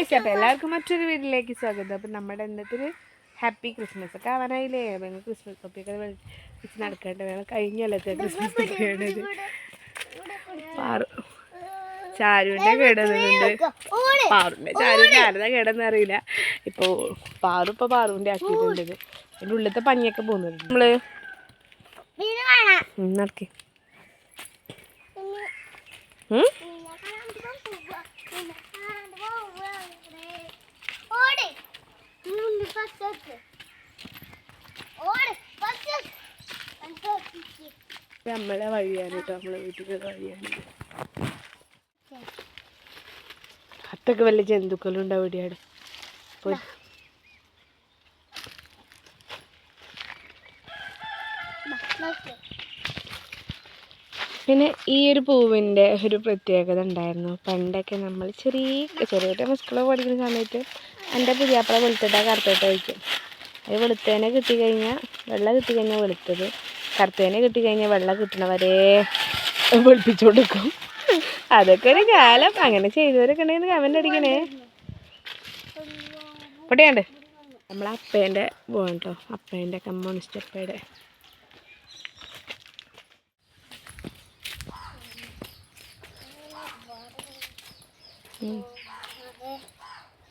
Guys അപ്പോൾ എല്ലാവർക്കും മറ്റൊരു വീട്ടിലേക്ക് സ്വാഗതം. അപ്പം നമ്മുടെ ഇന്നത്തെ ഒരു ഹാപ്പി ക്രിസ്മസ് ഒക്കെ ആവാനായില്ലേ? ഞങ്ങൾ ക്രിസ്മസ് തൊപ്പിയൊക്കെ വെച്ച് നടക്കേണ്ട വേണം. കഴിഞ്ഞല്ലേ ക്രിസ്മസ് തൊപ്പിയാണിത് പാറു ചാരുവിന്റെ കിടന്നുണ്ട് പാറുവിന്റെ ചാരുവിന്റെ ആരതാ കിടന്ന് അറിയില്ല. ഇപ്പോൾ പാറു ഇപ്പോൾ പാറുവിന്റെ ആക്കിയിട്ടുണ്ട് അതിന്റെ ഉള്ളിലത്തെ പഞ്ഞൊക്കെ പോകുന്നുണ്ട് നമ്മൾ നടക്കി. നടക്ക് ഉം? ഇത് നമ്മളെ വഴിയാണ് കേട്ടോ. നമ്മളെ വീട്ടിലുള്ള വഴിയാണ്. അത്തൊക്കെ വല്ല ജന്തുക്കളും ഉണ്ടാവും ഇവിടെയാണ് പോയി. പിന്നെ ഈ ഒരു പൂവിന്റെ ഒരു പ്രത്യേകത ഉണ്ടായിരുന്നു. പണ്ടൊക്കെ നമ്മൾ ചെറിയ ചെറിയ സ്കൂളിൽ പഠിക്കുന്ന സമയത്ത് എന്റെ പുതിയാപ്പള വെളുത്തിട്ടാ കറുത്തിട്ട് വയ്ക്കും അത് വെളുത്തേനെ കിട്ടിക്കഴിഞ്ഞാൽ വെള്ള കിട്ടിക്കഴിഞ്ഞാൽ വെളുത്തത്. കറുത്തേനെ കിട്ടിക്കഴിഞ്ഞാൽ വെള്ള കിട്ടണവരെ വെളുപ്പിച്ചു കൊടുക്കും അതൊക്കെ ഒരു കാലം. അങ്ങനെ ചെയ്തവരൊക്കെ ഉണ്ടെങ്കിൽ കമന്റ് അടിക്കണേ. പൊട്ടിയാണ്ട്. നമ്മളെ അപ്പേന്റെ പോകണം അപ്പേന്റെ കമ്മ്യൂണിസ്റ്റ് അപ്പയുടെ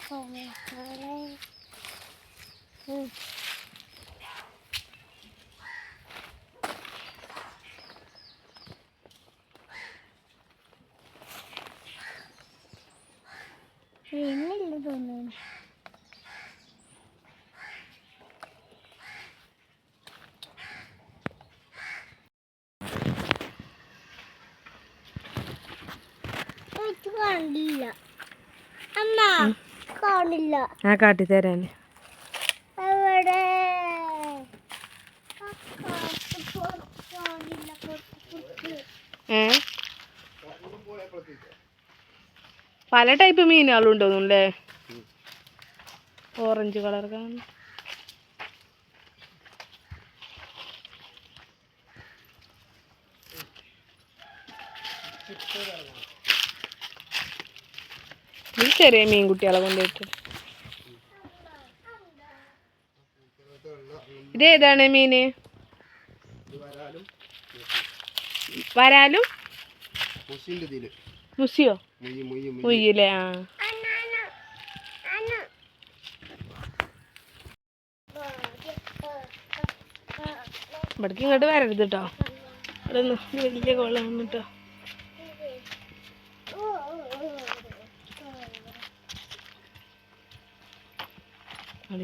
好嘞还嗯。പുറത്ത് ഏ? പല ടൈപ്പ് മീനുകളും ഉണ്ടോന്നല്ലേ ഓറഞ്ച് കളർ ഇത് ചെറിയ മീൻകുട്ടികളെ കൊണ്ടുപോയിട്ട്. ഇതേതാണ് മീന് വരാലും? മുസിയോ മുയ്യല്ലേ? മുയ്യ് മുയ്യ് മുയ്യില്ലേ ആ. ഇവിടേക്ക് ഇങ്ങോട്ട് വരരുത് കേട്ടോ ഇവിടെ വലിയ കോളാണ് കേട്ടോ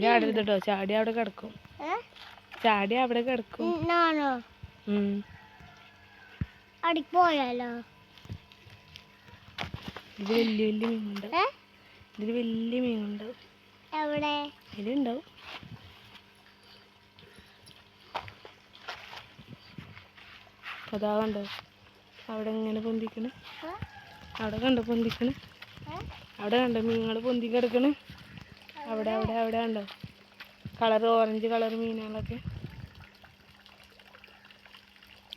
ചാടരുത് കേട്ടോ ചാടി അവിടെ കിടക്കും. ചാടി അവിടെ കിടക്കും. ഞാനോ. അടിക്ക് പോയാലോ? ഇത് വലിയ വലിയ മീനുണ്ട്. ഇതിൽ വലിയ മീനുണ്ട്. എവിടെ? ഇതിലുണ്ടാവും അതാ കണ്ടോ? അവിടെ ഇങ്ങനെ പൊന്തിക്കണ്? അവിടെ കണ്ടോ പൊന്തിക്കണ്? അവിടെ കണ്ടോ മീനുകൾ പൊന്തി കിടക്കണ്? അവിടെ അവിടെ അവിടെ കണ്ടോ? കളർ ഓറഞ്ച് കളർ മീനുകളൊക്കെ ഉണ്ടോ പൂന്തിക്കും കാട്ടില്ല അതൊക്കെ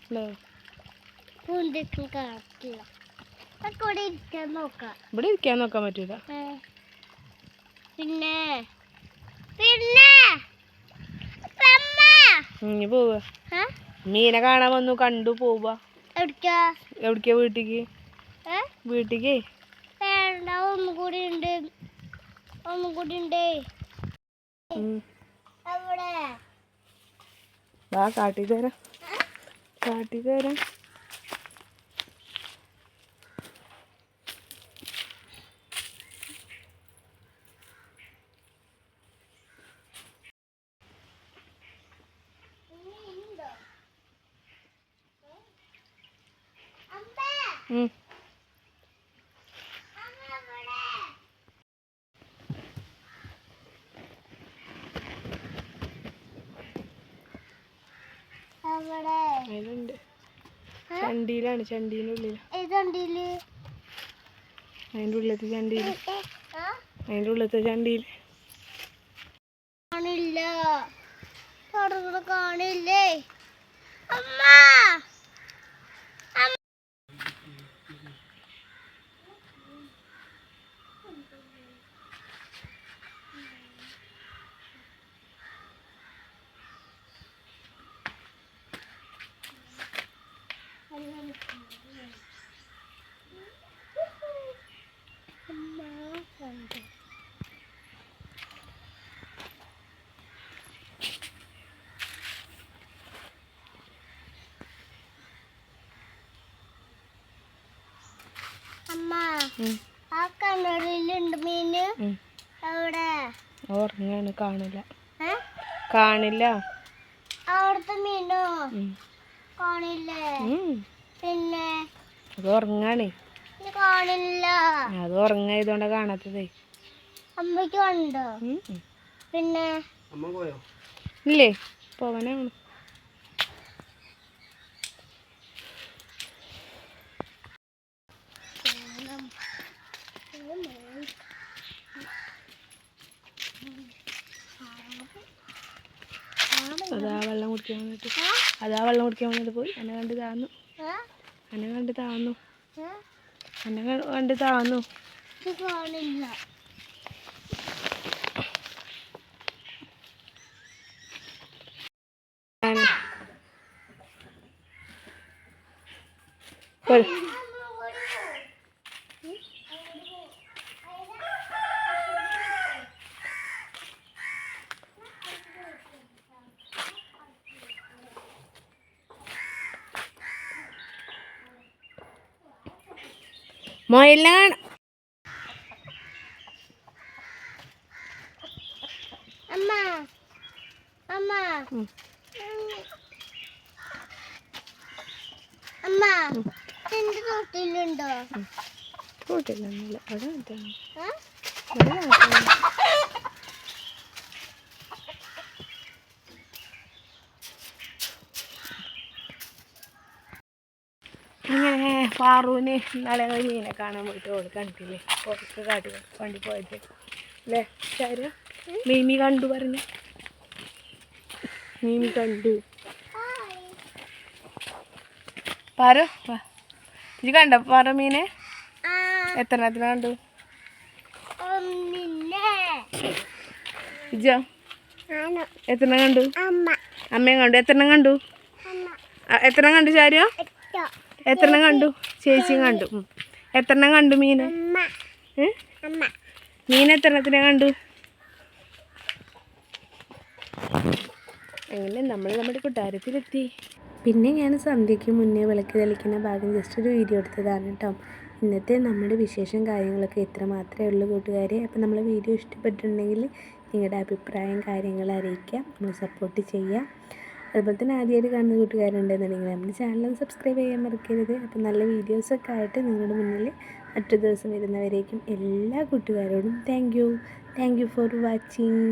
ഇവിടെ ഇരിക്കാൻ നോക്കാൻ പറ്റൂല. പിന്നെ പിന്നെ. ഇനി പോവുക. ഏ? മീനെ കാണാൻ വന്നു കണ്ടു പോവുക. എവിടേക്കാ? വീട്ടിക്ക്? വീട്ടിക്ക്? വേണ്ട ഒന്നും കൂടി ഉണ്ട്. ഒന്നും കൂടി ഉണ്ട്. അവിടെ. വാ കാട്ടി തരാം. കാട്ടി തരാം ഉം. എവിടെ അതിലുണ്ട്. ചണ്ടിയിലാണ് ചണ്ടീന്റെ ഉള്ളിൽ. അതിന്റെ ഉള്ളത്തെ ചണ്ടിയിൽ അതിന്റെ ഉള്ളത്തെ ചണ്ടിയിൽ കാണില്ല. കാണില്ലേ? അമ്മ അമ്മ ഉം. ആ കണ്ണൂരിലുണ്ട് മീന്. അവിടെ? ഉറങ്ങാണ് കാണില്ല. കാണില്ല. അവിടുത്തെ മീനോ. കാണില്ലേ? പിന്നെ? അത് ഉറങ്ങാണേ. കാണില്ല. അത് ഉറങ്ങായതുകൊണ്ടാ കാണാത്തതേ. അമ്മയ്ക്ക് കണ്ടോ. പിന്നെ? അമ്മ പോയോ? ഇല്ലേ? പോവാനാണ് അതാ വെള്ളം കുടിക്കാൻ വന്നിട്ട്. അതാ വെള്ളം കുടിക്കാൻ വന്നിട്ട് പോയി. എന്നെ കണ്ട് താന്നു. എന്നെ കണ്ട് താന്നു. എന്നെ കണ്ട് താന്നു കാണില്ല ഞാൻ- പോര്. മൊയിലാണ് അമ്മ. അമ്മ. അമ്മ എന്റെ തൊട്ടിലുണ്ടോ? കൂട്ടില്ലൊന്നുമില്ല ഇവിടെ മാത്രമാണ് ഇവിടെ ഇങ്ങനെ പാറുവിന് ഞങ്ങൾ മീനെ കാണാൻ പോയിട്ട് ഓൾ കണ്ടില്ലേ പുറത്ത് കാട്ടി വണ്ടി പോയത് അല്ലേ ശരി മീമി കണ്ടു പറഞ്ഞു. മീമി കണ്ടു. പാറു ഇത് കണ്ട പാറ മീനെ? എത്രണ്ണത്തിന് കണ്ടു? ഇജോ എത്ര കണ്ടു? അമ്മ. അമ്മയും കണ്ടു. എത്ര കണ്ടു? അമ്മ. ആ, എത്ര കണ്ടു ചാരിയോ എട്ടോ എത്ര കണ്ടു? ചേച്ചിയും കണ്ടു. എത്രണ്ണം എത്ര കണ്ടു മീന്? മീൻ എത്രണ്ണത്തിനെ കണ്ടു? അങ്ങനെ നമ്മൾ നമ്മുടെ കൊട്ടാരത്തിലെത്തി. പിന്നെ ഞാൻ സന്ധ്യയ്ക്ക് മുന്നേ വിളക്ക് തെളിക്കുന്ന ഭാഗം ജസ്റ്റ് ഒരു വീഡിയോ എടുത്തതാണ് കേട്ടോ. ഇന്നത്തെ നമ്മുടെ വിശേഷം കാര്യങ്ങളൊക്കെ ഇത്ര മാത്രമേ ഉള്ളൂ കൂട്ടുകാരെ. അപ്പോൾ നമ്മൾ വീഡിയോ ഇഷ്ടപ്പെട്ടിട്ടുണ്ടെങ്കിൽ നിങ്ങളുടെ അഭിപ്രായം കാര്യങ്ങൾ അറിയിക്കാം നമ്മൾ സപ്പോർട്ട് ചെയ്യാം അതുപോലെ തന്നെ ആദ്യമായിട്ട് കാണുന്ന കൂട്ടുകാരുണ്ടെന്നുണ്ടെങ്കിൽ നമ്മുടെ ചാനൽ സബ്സ്ക്രൈബ് ചെയ്യാൻ മറക്കരുത്. അപ്പോൾ നല്ല വീഡിയോസൊക്കെ ആയിട്ട് നിങ്ങളുടെ മുന്നിൽ മറ്റു ദിവസം വരുന്നവരേക്കും എല്ലാ കൂട്ടുകാരോടും thank you thank you for watching